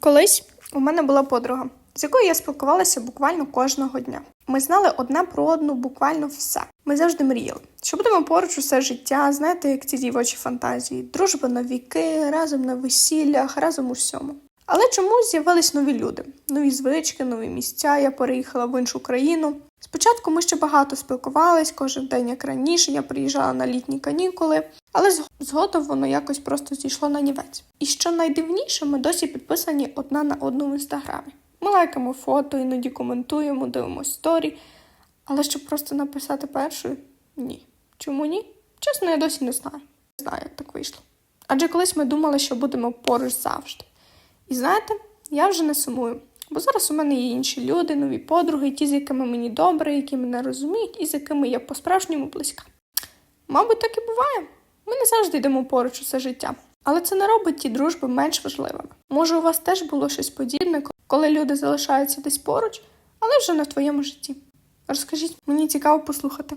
Колись у мене була подруга, з якою я спілкувалася буквально кожного дня. Ми знали одне про одну буквально все. Ми завжди мріяли, що будемо поруч усе життя, знаєте, як ці дівочі фантазії, дружба на віки, разом на весіллях, разом у всьому. Але чомусь з'явились нові люди, нові звички, нові місця. Я переїхала в іншу країну. Спочатку ми ще багато спілкувались, кожен день як раніше. Я приїжджала на літні канікули, але згодом воно якось просто зійшло на нівець. І що найдивніше, ми досі підписані одна на одну в інстаграмі. Ми лайкаємо фото, іноді коментуємо, дивимося сторі. Але щоб просто написати першою ні. Чому ні? Чесно, я досі не знаю. Не знаю, як так вийшло. Адже колись ми думали, що будемо поруч завжди. І знаєте, я вже не сумую. Бо зараз у мене є інші люди, нові подруги, ті, з якими мені добре, які мене розуміють, і з якими я по-справжньому близька. Мабуть, так і буває. Ми не завжди йдемо поруч усе життя. Але це не робить ті дружби менш важливими. Може, у вас теж було щось подібне, коли люди залишаються десь поруч, але вже не в твоєму житті. Розкажіть, мені цікаво послухати.